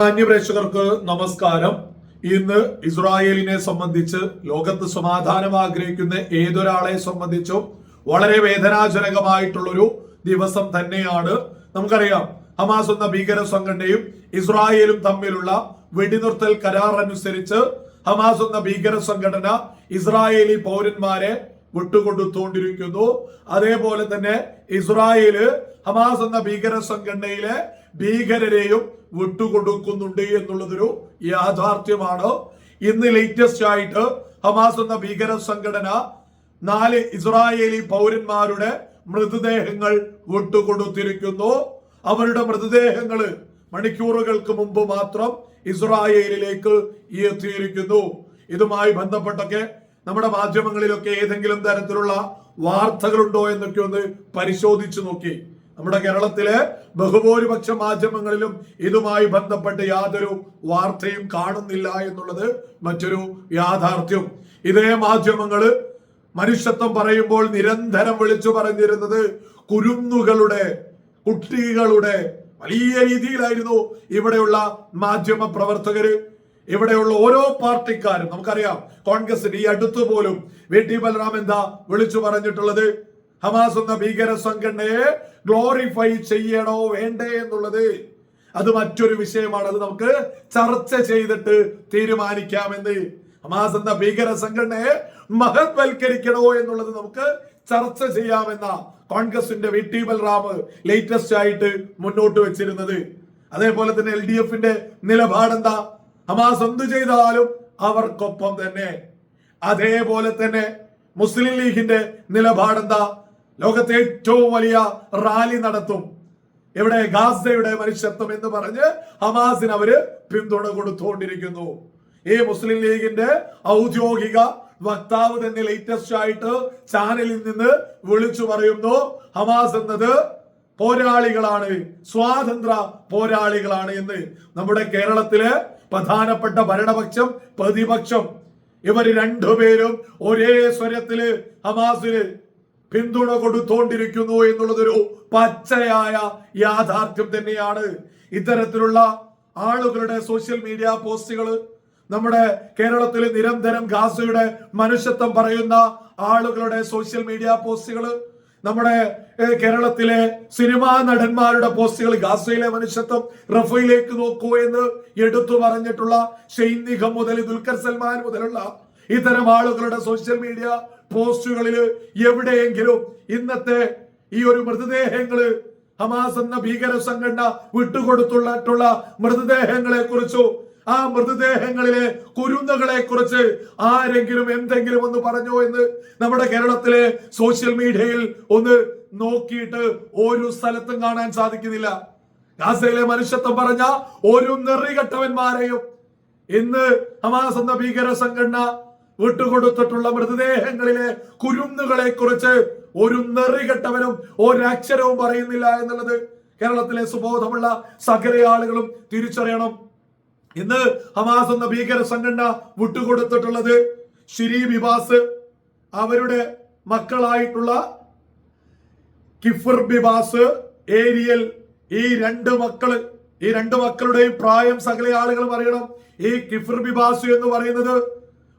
മാന്യപ്രേക്ഷകർക്ക് നമസ്കാരം. ഇന്ന് ഇസ്രായേലിനെ സംബന്ധിച്ച് ലോകത്ത് സമാധാനം ആഗ്രഹിക്കുന്ന ഏതൊരാളെ സംബന്ധിച്ചും വളരെ വേദനാജനകമായിട്ടുള്ളൊരു ദിവസം തന്നെയാണ്. നമുക്കറിയാം ഹമാസ് എന്ന ഭീകര സംഘടനയും ഇസ്രായേലും തമ്മിലുള്ള വെടിനിർത്തൽ കരാർ അനുസരിച്ച് ഹമാസ് എന്ന ഭീകര സംഘടന ഇസ്രായേലി പൗരന്മാരെ വിട്ടുകൊടുത്തുകൊണ്ടിരിക്കുന്നു അതേപോലെ തന്നെ ഇസ്രായേൽ ഹമാസ് എന്ന ഭീകര സംഘടനയിലെ ഭീകരരെയും വിട്ടുകൊടുക്കുന്നുണ്ട് എന്നുള്ളതൊരു യാഥാർത്ഥ്യമാണ്. ഇന്ന് ലേറ്റസ്റ്റ് ആയിട്ട് ഹമാസ് എന്ന ഭീകര സംഘടന നാല് ഇസ്രായേലി പൗരന്മാരുടെ മൃതദേഹങ്ങൾ വിട്ടുകൊടുത്തിരിക്കുന്നു. അവരുടെ മൃതദേഹങ്ങൾ മണിക്കൂറുകൾക്ക് മുമ്പ് മാത്രം ഇസ്രായേലിലേക്ക് എത്തിയിരിക്കുന്നു. ഇതുമായി ബന്ധപ്പെട്ടൊക്കെ നമ്മുടെ മാധ്യമങ്ങളിലൊക്കെ ഏതെങ്കിലും തരത്തിലുള്ള വാർത്തകളുണ്ടോ എന്നൊക്കെ ഒന്ന് പരിശോധിച്ചു നോക്കി. നമ്മുടെ കേരളത്തിലെ ബഹുഭൂരിപക്ഷ മാധ്യമങ്ങളിലും ഇതുമായി ബന്ധപ്പെട്ട് യാതൊരു വാർത്തയും കാണുന്നില്ല എന്നുള്ളത് മറ്റൊരു യാഥാർത്ഥ്യം. ഇതേ മാധ്യമങ്ങൾ മനുഷ്യത്വം പറയുമ്പോൾ നിരന്തരം വിളിച്ചു പറഞ്ഞിരുന്നത് കുരുന്നുകളുടെ കുട്ടികളുടെ വലിയ രീതിയിലായിരുന്നു ഇവിടെയുള്ള മാധ്യമ പ്രവർത്തകര് ഇവിടെയുള്ള ഓരോ പാർട്ടിക്കാരും നമുക്കറിയാം കോൺഗ്രസിന് ഈ അടുത്തു പോലും വി ടി ബലറാം എന്താ വിളിച്ചു പറഞ്ഞിട്ടുള്ളത്? ഹമാസ് എന്ന ഭീകര സംഘടനയെ ഗ്ലോറിഫൈ ചെയ്യണോ വേണ്ടേ എന്നുള്ളത്. അത് മറ്റൊരു വിഷയമാണ്. അത് നമുക്ക് ചർച്ച ചെയ്തിട്ട് തീരുമാനിക്കാമെന്ന്. ഹമാസ് എന്ന ഭീകര സംഘടനയെ മഹത്വൽക്കരിക്കണോ എന്നുള്ളത് നമുക്ക് ചർച്ച ചെയ്യാമെന്ന കോൺഗ്രസിന്റെ വി ടി ബൽറാം ലേറ്റസ്റ്റ് ആയിട്ട് മുന്നോട്ട് വെച്ചിരുന്നത്. അതേപോലെ തന്നെ എൽ ഡി എഫിന്റെ നിലപാടെന്താ? ഹമാസ് എന്തു ചെയ്താലും അവർക്കൊപ്പം തന്നെ. അതേപോലെ തന്നെ മുസ്ലിം ലീഗിന്റെ നിലപാടെന്താ? ലോകത്തെ ഏറ്റവും വലിയ റാലി നടത്തും. എവിടെ? ഗാസയുടെ മനുഷ്യത്വം എന്ന് പറഞ്ഞ് ഹമാസിന് അവർ പിന്തുണ കൊടുത്തുകൊണ്ടിരിക്കുന്നു ഈ മുസ്ലിം ലീഗിന്റെ ഔദ്യോഗിക വക്താവ് തന്നെ ലേറ്റസ്റ്റ് ആയിട്ട് ചാനലിൽ നിന്ന് വിളിച്ചു പറയുന്നു ഹമാസ് എന്നത് പോരാളികളാണ് സ്വാതന്ത്ര്യ പോരാളികളാണ് എന്ന്. നമ്മുടെ കേരളത്തിലെ പ്രധാനപ്പെട്ട ഭരണപക്ഷം പ്രതിപക്ഷം. ഇവർ രണ്ടുപേരും ഒരേ സ്വരത്തിൽ ഹമാസിന് പിന്തുണ കൊടുത്തോണ്ടിരിക്കുന്നു എന്നുള്ളതൊരു പച്ചയായ യാഥാർത്ഥ്യം തന്നെയാണ്. ഇത്തരത്തിലുള്ള ആളുകളുടെ സോഷ്യൽ മീഡിയ പോസ്റ്റുകൾ നമ്മുടെ കേരളത്തിൽ നിരന്തരം ഗാസയുടെ മനുഷ്യത്വം പറയുന്ന ആളുകളുടെ സോഷ്യൽ മീഡിയ പോസ്റ്റുകൾ നമ്മുടെ കേരളത്തിലെ സിനിമാ നടന്മാരുടെ പോസ്റ്റുകൾ ഗാസയിലെ മനുഷ്യത്വം റഫയിലേക്ക് നോക്കൂ എന്ന് എടുത്തു പറഞ്ഞിട്ടുള്ള ഷെയ്ൻ നിഗം മുതൽ ദുൽഖർ സൽമാൻ മുതലുള്ള ഇത്തരം ആളുകളുടെ സോഷ്യൽ മീഡിയ പോസ്റ്റുകളിൽ എവിടെയെങ്കിലും ഇന്നത്തെ ഈ ഒരു മൃതദേഹങ്ങൾ ഹമാസ് എന്ന ഭീകര സംഘടന വിട്ടുകൊടുത്തുള്ള മൃതദേഹങ്ങളെ കുറിച്ചോ ആ മൃതദേഹങ്ങളിലെ കുരുന്നുകളെ കുറിച്ച് ആരെങ്കിലും എന്തെങ്കിലും ഒന്ന് പറഞ്ഞോ എന്ന് നമ്മുടെ കേരളത്തിലെ സോഷ്യൽ മീഡിയയിൽ ഒന്ന് നോക്കിയിട്ട് ഒരു സ്ഥലത്തും കാണാൻ സാധിക്കുന്നില്ല. ഗാസയിലെ മനുഷ്യത്വം പറഞ്ഞ ഒരു നെറികെട്ടവന്മാരെയും ഇന്ന് ഹമാസ് എന്ന ഭീകര സംഘടന വിട്ടുകൊടുത്തിട്ടുള്ള മൃതദേഹങ്ങളിലെ കുരുന്നുകളെ കുറിച്ച് ഒരു നെറികെട്ടവനും ഒരക്ഷരവും പറയുന്നില്ല എന്നുള്ളത് കേരളത്തിലെ സുബോധമുള്ള സകല ആളുകളും തിരിച്ചറിയണം. ഇന്ന് ഹമാസ് എന്ന ഭീകര സംഘടന വിട്ടുകൊടുത്തിട്ടുള്ളത് ഷിരി ബിബാസ് അവരുടെ മക്കളായിട്ടുള്ള കിഫർ ബിബാസ് ഏരിയൽ ഈ രണ്ട് മക്കൾ ഈ രണ്ട് മക്കളുടെയും പ്രായം സകല ആളുകളും അറിയണം. ഈ കിഫർ ബിബാസു എന്ന് പറയുന്നത്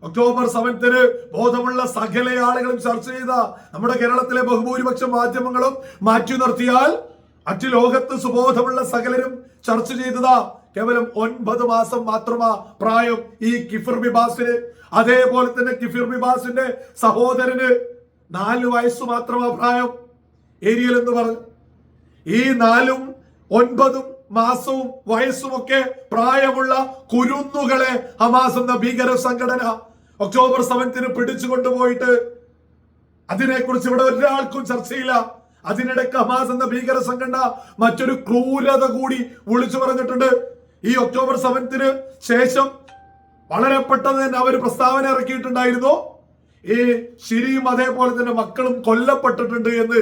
ഒക്ടോബർ സെവൻത്തിന് ബോധമുള്ള സകല ആളുകളും ചർച്ച ചെയ്ത നമ്മുടെ കേരളത്തിലെ ബഹുഭൂരിപക്ഷ മാധ്യമങ്ങളും മാറ്റി നിർത്തിയാൽ മറ്റു ലോകത്ത് സുബോധമുള്ള സകലരും ചർച്ച ചെയ്തതാ കേവലം ഒൻപത് മാസം മാത്രമാ പ്രായം ഈ കിഫിർ ബിബാസിന്. അതേപോലെ തന്നെ കിഫിർ ബിബാസിന്റെ സഹോദരന് നാല് വയസ്സ് മാത്രമാ പ്രായം. ഏരിയൽ എന്ന് പറഞ്ഞു. ഈ നാലും ഒൻപതും മാസവും വയസ്സുമൊക്കെ പ്രായമുള്ള കുരുന്നുകളെ ഹമാസ് എന്ന ഭീകര സംഘടന ഒക്ടോബർ സെവൻത്തിന് പിടിച്ചു കൊണ്ടുപോയിട്ട് അതിനെക്കുറിച്ച് ഇവിടെ ഒരാൾക്കും ചർച്ചയില്ല. അതിനിടയ്ക്ക് ഹമാസ് എന്ന ഭീകര സംഘടന മറ്റൊരു ക്രൂരത കൂടി വിളിച്ചു പറഞ്ഞിട്ടുണ്ട്. ഈ ഒക്ടോബർ സെവൻത്തിന് ശേഷം വളരെ പെട്ടെന്ന് തന്നെ അവർ പ്രസ്താവന ഇറക്കിയിട്ടുണ്ടായിരുന്നു. ഈ ഷിരിയും അതേപോലെ തന്നെ മക്കളും കൊല്ലപ്പെട്ടിട്ടുണ്ട് എന്ന്.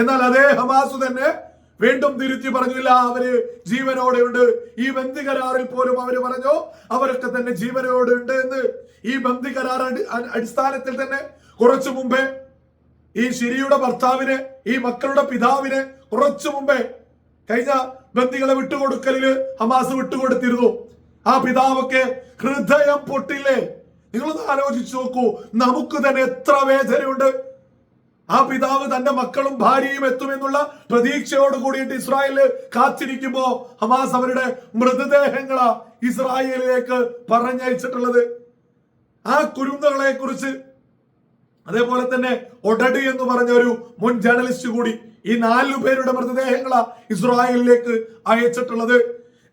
എന്നാൽ അതേ ഹമാസ് തന്നെ വീണ്ടും തിരുത്തി പറഞ്ഞില്ല അവർ ജീവനോടെ ഉണ്ട്. ഈ ബന്ധി കരാറിൽ പോലും അവർ പറഞ്ഞു അവരൊക്കെ തന്നെ ജീവനോടെ ഉണ്ട് എന്ന്. ഈ ബന്ധി കരാർ അടിസ്ഥാനത്തിൽ തന്നെ കുറച്ചു മുമ്പേ ഈ ശിരിയുടെ ഭർത്താവിനെ ഈ മക്കളുടെ പിതാവിനെ കുറച്ചു മുമ്പേ കഴിഞ്ഞ ബന്ദികളെ വിട്ടുകൊടുക്കലിൽ ഹമാസ് വിട്ടുകൊടുത്തിരുന്നു. ആ പിതാവൊക്കെ ഹൃദയം പൊട്ടില്ലേ? നിങ്ങളൊന്ന് ആലോചിച്ചു നോക്കൂ. നമുക്ക് തന്നെ എത്ര വേദനയുണ്ട്. ആ പിതാവ് തന്റെ മക്കളും ഭാര്യയും എത്തുമെന്നുള്ള പ്രതീക്ഷയോട് കൂടിയിട്ട് ഇസ്രായേലിൽ കാത്തിരിക്കുമ്പോ ഹമാസ് അവരുടെ മൃതദേഹങ്ങളാ ഇസ്രായേലിലേക്ക് പറഞ്ഞയച്ചിട്ടുള്ളത്. ആ കുരുന്നുകളെ കുറിച്ച് അതേപോലെ തന്നെ ഒടടി എന്ന് പറഞ്ഞ ഒരു മുൻ ജേർണലിസ്റ്റ് കൂടി ഈ നാലു പേരുടെ മൃതദേഹങ്ങളാ ഇസ്രായേലിലേക്ക് അയച്ചിട്ടുള്ളത്.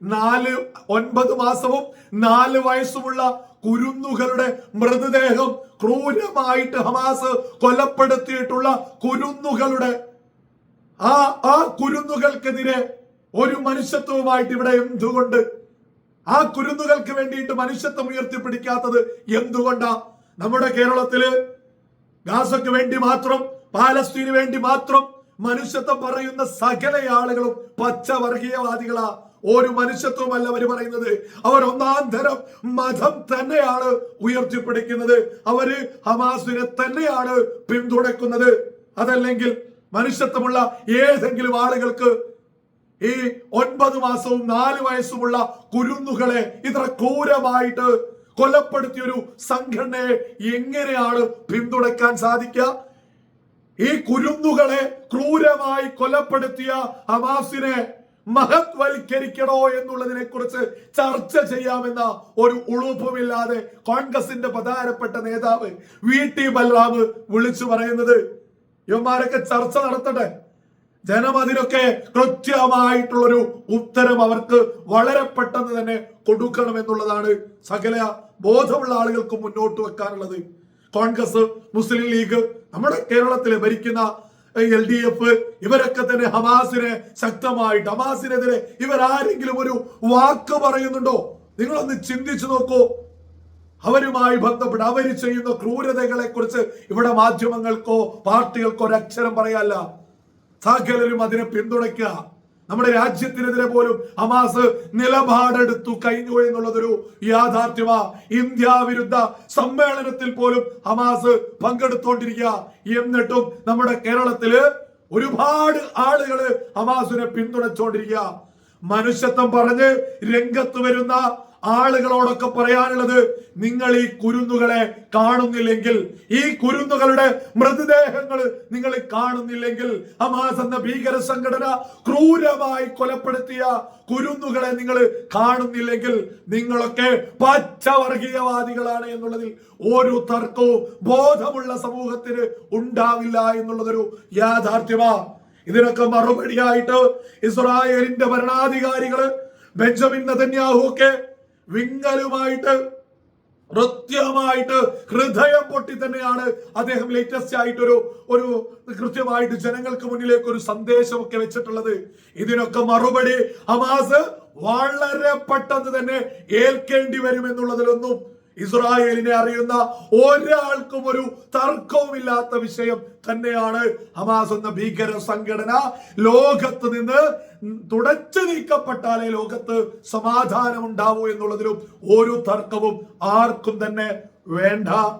നാല് ഒൻപത് മാസവും നാല് വയസ്സുമുള്ള കുരുന്നുകളുടെ മൃതദേഹം ക്രൂരമായിട്ട് ഹമാസ് കൊലപ്പെടുത്തിയിട്ടുള്ള കുരുന്നുകളുടെ ആ ആ കുരുന്നുകൾക്കെതിരെ ഒരു മനുഷ്യത്വവുമായിട്ട് ഇവിടെ എന്തുകൊണ്ട്? ആ കുരുന്നുകൾക്ക് വേണ്ടിയിട്ട് മനുഷ്യത്വം ഉയർത്തിപ്പിടിക്കാത്തത് എന്തുകൊണ്ടാ? നമ്മുടെ കേരളത്തിൽ ഗാസയ്ക്ക് വേണ്ടി മാത്രം പാലസ്തീന് വേണ്ടി മാത്രം മനുഷ്യത്വം പറയുന്ന സകല ആളുകളും പച്ചവർഗീയവാദികളാ. ഒരു മനുഷ്യത്വമല്ല അവർ പറയുന്നത്. അവർ ഒന്നാം തരം മതം തന്നെയാണ് ഉയർത്തിപ്പിടിക്കുന്നത്. അവർ ഹമാസിനെ തന്നെയാണ് പിന്തുണയ്ക്കുന്നത് അതല്ലെങ്കിൽ മനുഷ്യത്വമുള്ള ഏതെങ്കിലും ആളുകൾക്ക് ഈ ഒൻപത് മാസവും നാല് വയസ്സുമുള്ള കുരുന്നുകളെ ഇത്ര ക്രൂരമായിട്ട് കൊലപ്പെടുത്തിയൊരു സംഘടനയെ എങ്ങനെയാണ് പിന്തുണയ്ക്കാൻ സാധിക്കുക? ഈ കുരുന്നുകളെ ക്രൂരമായി കൊലപ്പെടുത്തിയ ഹമാസിനെ മഹത്വൽക്കരിക്കണോ എന്നുള്ളതിനെ കുറിച്ച് ചർച്ച ചെയ്യാമെന്ന ഒരു ഉളുപ്പുമില്ലാതെ കോൺഗ്രസിന്റെ പ്രധാനപ്പെട്ട നേതാവ് വി ടി ബൽറാം വിളിച്ചു പറയുന്നത്. ഇവന്മാരൊക്കെ ചർച്ച നടത്തട്ടെ. ജനം അതിനൊക്കെ കൃത്യമായിട്ടുള്ളൊരു ഉത്തരം അവർക്ക് വളരെ പെട്ടെന്ന് തന്നെ കൊടുക്കണം എന്നുള്ളതാണ് സകല ബോധമുള്ള ആളുകൾക്ക് മുന്നോട്ട് വെക്കാനുള്ളത്. കോൺഗ്രസ് മുസ്ലിം ലീഗ് നമ്മുടെ കേരളത്തിലെ ഭരിക്കുന്ന എൽ ഡി എഫ് ഇവരൊക്കെ തന്നെ ഹമാസിനെ ശക്തമായിട്ട് ഹമാസിനെതിരെ ഇവരാരെങ്കിലും ഒരു വാക്ക് പറയുന്നുണ്ടോ? നിങ്ങളൊന്ന് ചിന്തിച്ചു നോക്കൂ. അവരുമായി ബന്ധപ്പെട്ട് അവർ ചെയ്യുന്ന ക്രൂരതകളെ കുറിച്ച് ഇവിടെ മാധ്യമങ്ങൾക്കോ പാർട്ടികൾക്കോ ഒരക്ഷരം പറയാല്ല. സകലരും അതിനെ പിന്തുണയ്ക്കുക. നമ്മുടെ രാജ്യത്തിനെതിരെ പോലും ഹമാസ് നിലപാടെടുത്തു കഴിഞ്ഞു എന്നുള്ളതൊരു യാഥാർത്ഥ്യമാ. ഇന്ത്യ വിരുദ്ധ സമ്മേളനത്തിൽ പോലും ഹമാസ് പങ്കെടുത്തോണ്ടിരിക്കുക. എന്നിട്ടും നമ്മുടെ കേരളത്തിൽ ഒരുപാട് ആളുകൾ ഹമാസിനെ പിന്തുണച്ചോണ്ടിരിക്കുക. മനുഷ്യത്വം പറഞ്ഞ് രംഗത്ത് വരുന്ന ആളുകളോടൊക്കെ പറയാനുള്ളത് നിങ്ങൾ ഈ കുരുന്നുകളെ കാണുന്നില്ലെങ്കിൽ ഈ കുരുന്നുകളുടെ മൃതദേഹങ്ങൾ നിങ്ങൾ കാണുന്നില്ലെങ്കിൽ ഹമാസ് എന്ന ഭീകര സംഘടന ക്രൂരമായി കൊലപ്പെടുത്തിയ കുരുന്നുകളെ നിങ്ങൾ കാണുന്നില്ലെങ്കിൽ നിങ്ങളൊക്കെ പച്ചവർഗീയവാദികളാണ് എന്നുള്ളതിൽ ഒരു തർക്കവും ബോധമുള്ള സമൂഹത്തിന് ഉണ്ടാവില്ല എന്നുള്ളതൊരു യാഥാർത്ഥ്യമാ. ഇതിനൊക്കെ മറുപടിയായിട്ട് ഇസ്രായേലിന്റെ ഭരണാധികാരികൾ ബെഞ്ചമിൻ നതന്യാഹു ഒക്കെ വിങ്ങലുമായിട്ട് കൃത്യമായിട്ട് ഹൃദയം പൊട്ടി തന്നെയാണ് അദ്ദേഹം ലേറ്റസ്റ്റ് ആയിട്ട് ഒരു ഒരു കൃത്യമായിട്ട് ജനങ്ങൾക്ക് മുന്നിലേക്ക് ഒരു സന്ദേശമൊക്കെ വെച്ചിട്ടുള്ളത്. ഇതിനൊക്കെ മറുപടി ഹമാസ് വളരെ പെട്ടെന്ന് തന്നെ ഏൽക്കേണ്ടി വരും എന്നുള്ളതിലൊന്നും ഇസ്രായേലിനെ അറിയുന്ന ഒരാൾക്കും ഒരു തർക്കവുമില്ലാത്ത വിഷയം തന്നെയാണ് ഹമാസ് എന്ന ഭീകര സംഘടന. ലോകത്ത് നിന്ന് തുടച്ചു നീക്കപ്പെട്ടാലേ ലോകത്ത് സമാധാനം ഉണ്ടാവൂ എന്നുള്ളതിലും ഒരു തർക്കവും ആർക്കും തന്നെ വേണ്ട.